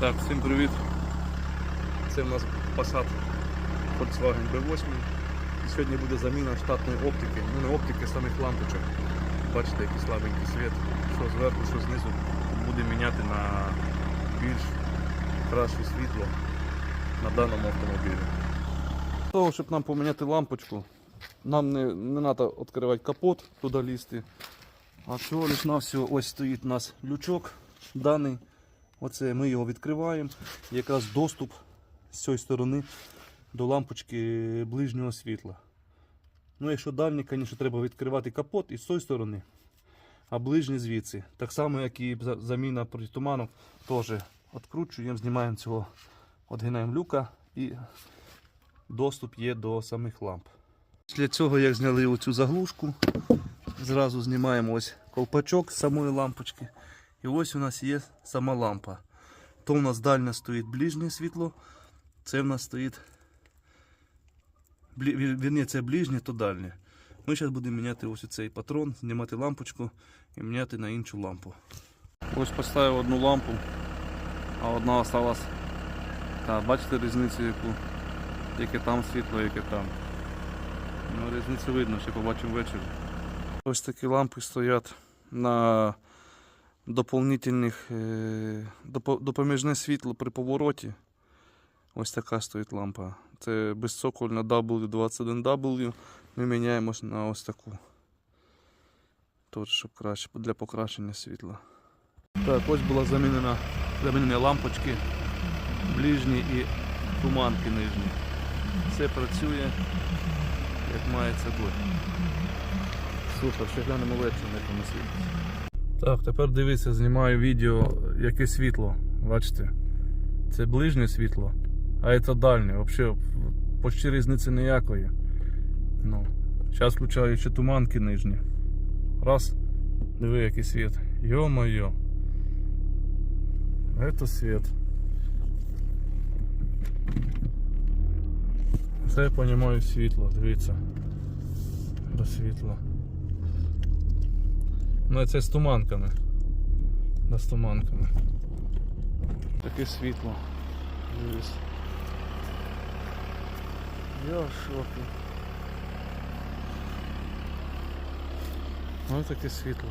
Так, всім привіт. Це в нас Passat Volkswagen B8. І сьогодні буде заміна штатної оптики. Ну не оптики, а самих лампочок. Бачите, який слабенький світ. Що зверху, що знизу. Буде міняти на більш краще світло на даному автомобілі. Для того, щоб нам поміняти лампочку, нам не, не треба відкривати капот, туди лізти. А всього лиш на всього ось стоїть у нас лючок даний. Оце ми його відкриваємо. Якраз доступ з цієї сторони до лампочки ближнього світла. Ну, якщо дальній, звісно, треба відкривати капот і з цієї сторони, а ближній звідси. Так само, як і за- заміна туманок, теж відкручуємо, знімаємо цього, відгинаємо люка і доступ є до самих ламп. Після цього, як зняли оцю заглушку, зразу знімаємо ось колпачок з самої лампочки. І ось у нас є сама лампа. То у нас дальня стоїть ближнє світло, це в нас стоїть. Вірні, це ближнє, то дальнє. Ми зараз будемо міняти ось цей патрон, знімати лампочку і міняти на іншу лампу. Ось поставив одну лампу, а одна. Так, бачите різницю яку? Яке там світло, яке там. Ну, різницю видно, ще побачимо ввечері. Ось такі лампи стоять на доповнительних е, допоміжне світло при повороті. Ось така стоїть лампа. Це безцокольна W21W. Ми міняємо на ось таку. Тут, щоб краще, для покращення світла. Так, ось була замінена, замінені лампочки ближні і туманки нижні. Все працює, як має це бути. Супер, ще глянемо ввечері на якому світлі. Так, тепер дивіться, знімаю відео, яке світло. Бачите? Це ближнє світло, а це дальнє. Взагалі, почти різниці ніякої. Ну, зараз включаю ще туманки нижні. Раз, диви, який світ. Йо-моє. Это світ. Це я розумію світло, дивіться. До світла. Ну це з туманками. Да, з туманками. Таке світло. Дивись. Я в шокі. Ось таке світло.